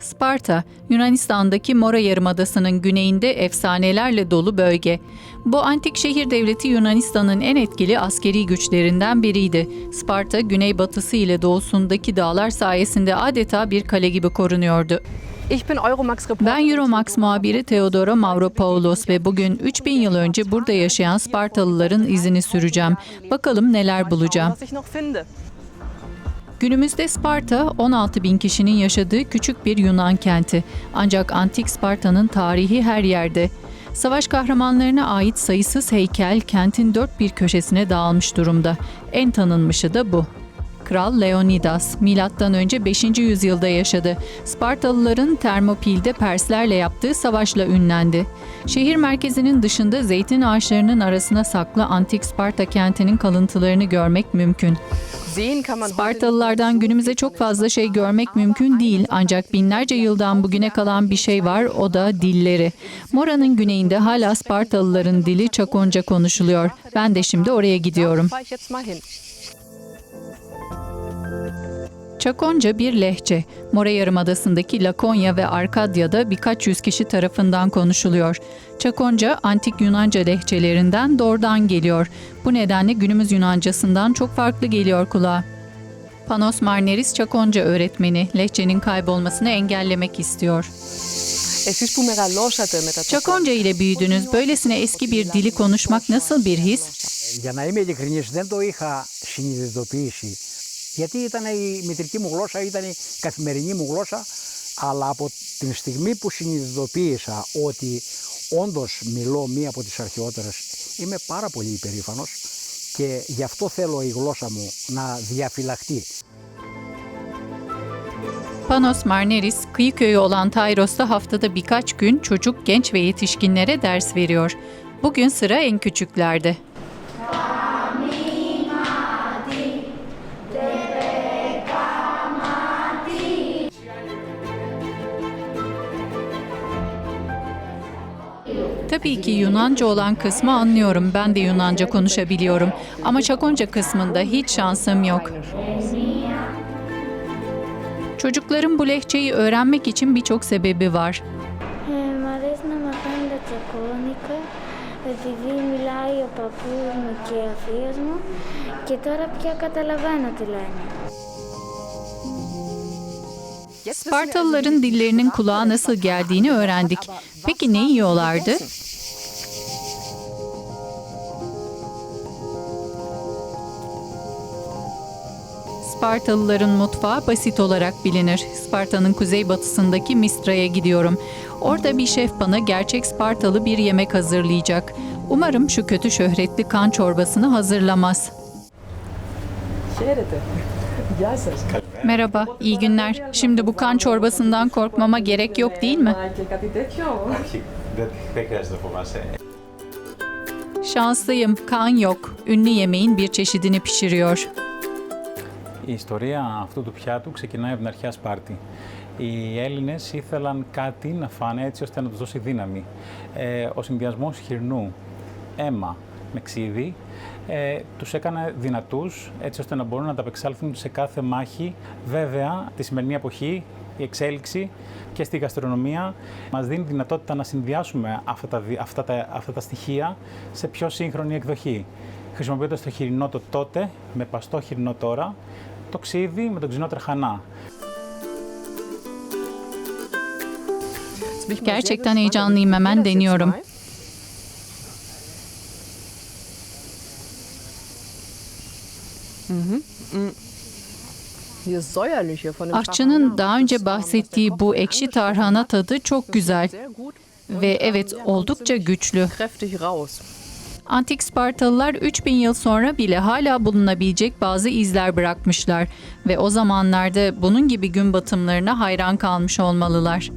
Sparta, Yunanistan'daki Mora Yarımadası'nın güneyinde efsanelerle dolu bölge. Bu antik şehir devleti Yunanistan'ın en etkili askeri güçlerinden biriydi. Sparta, güneybatısı ile doğusundaki dağlar sayesinde adeta bir kale gibi korunuyordu. Ben Euromax muhabiri Theodora Mavropoulos ve bugün 3000 yıl önce burada yaşayan Spartalıların izini süreceğim. Bakalım neler bulacağım. Günümüzde Sparta 16 bin kişinin yaşadığı küçük bir Yunan kenti. Ancak antik Sparta'nın tarihi her yerde. Savaş kahramanlarına ait sayısız heykel kentin dört bir köşesine dağılmış durumda. En tanınmışı da bu. Kral Leonidas milattan önce 5. yüzyılda yaşadı. Spartalıların Termopil'de Perslerle yaptığı savaşla ünlendi. Şehir merkezinin dışında zeytin ağaçlarının arasına saklı antik Sparta kentinin kalıntılarını görmek mümkün. Spartalılardan günümüze çok fazla şey görmek mümkün değil ancak binlerce yıldan bugüne kalan bir şey var o da dilleri. Mora'nın güneyinde hala Spartalıların dili Çakonca konuşuluyor. Ben de şimdi oraya gidiyorum. Çakonca bir lehçe. More Yarımadası'ndaki Lakonya ve Arkadya'da birkaç yüz kişi tarafından konuşuluyor. Çakonca antik Yunanca lehçelerinden doğrudan geliyor. Bu nedenle günümüz Yunancasından çok farklı geliyor kulağa. Panos Marneris Çakonca öğretmeni lehçenin kaybolmasını engellemek istiyor. Çakonca ile büyüdünüz. Böylesine eski bir dili konuşmak nasıl bir his? Για να είμαι ειλικρινής, δεν το είχα συνειδητοποιήσει. Γιατί ήταν η μητρική μου γλώσσα, ήταν η καθημερινή μου γλώσσα, αλλά από την στιγμή που συνειδητοποίησα ότι όντως μιλώ μία από τις αρχαιότερες, είμαι πάρα πολύ υπερήφανος και γι' αυτό θέλω η γλώσσα μου να διαφυλαχτεί. Panos Marneris, kıyı köyü olan Tayros'ta haftada birkaç gün çocuk, genç ve yetişkinlere ders veriyor. Bugün sıra en küçüklerde. Tabii ki Yunanca olan kısmı anlıyorum. Ben de Yunanca konuşabiliyorum. Ama Çakonca kısmında hiç şansım yok. Çocukların bu lehçeyi öğrenmek için birçok sebebi var. Ε, μ' αρέσει να μαθαίνω τα τσακώνικα επειδή μιλάει ο παππούς μου και η αφίας μου και τώρα πια καταλαβαίνω τι λένε. Spartalıların dillerinin kulağa nasıl geldiğini öğrendik. Peki ne yiyorlardı? Spartalıların mutfağı basit olarak bilinir. Sparta'nın kuzeybatısındaki Mistra'ya gidiyorum. Orada bir şef bana gerçek Spartalı bir yemek hazırlayacak. Umarım şu kötü şöhretli kan çorbasını hazırlamaz. Şeridi. Gel Merhaba, iyi günler. Şimdi bu kan çorbasından korkmama gerek yok değil mi? Και κάτι τέτοιο. Όχι, δεν, δεν χρειάζεται να φοβάσαι. Şanslıyım, kan yok. Ünlü yemeğin bir çeşidini pişiriyor. Η ιστορία αυτού του πιάτου ξεκινάει από την αρχαία Σπάρτη. Οι Έλληνες ήθελαν κάτι να φάνε έτσι ώστε να τους δώσει δύναμη. Ε, ο συνδυασμός χοιρνού, αίμα με ξύδι ε, τους έκανε δυνατούς έτσι ώστε να μπορούν να ανταπεξέλθουν σε κάθε μάχη. Βέβαια, τη σημερινή εποχή η εξέλιξη και στη γαστρονομία μας δίνει δυνατότητα να συνδυάσουμε αυτά τα, δι- αυτά τα, αυτά τα στοιχεία σε πιο σύγχρονη εκδοχή. Χρησιμοποιώντας το χοιρινό το τότε με παστό χοιρινό τώρα, το ξύδι με τον ξινό τρεχανά. Jetzt bin ich mal sehr Gerçekten gespannt. heyecanlıyım. Ich Hemen probiere das jetzt deniyorum. Aşçının Tarhana, daha önce bahsettiği bu ekşi tarhana tadı çok güzel ve evet oldukça güçlü. Antik Spartalılar 3000 yıl sonra bile hala bulunabilecek bazı izler bırakmışlar ve o zamanlarda bunun gibi gün batımlarına hayran kalmış olmalılar.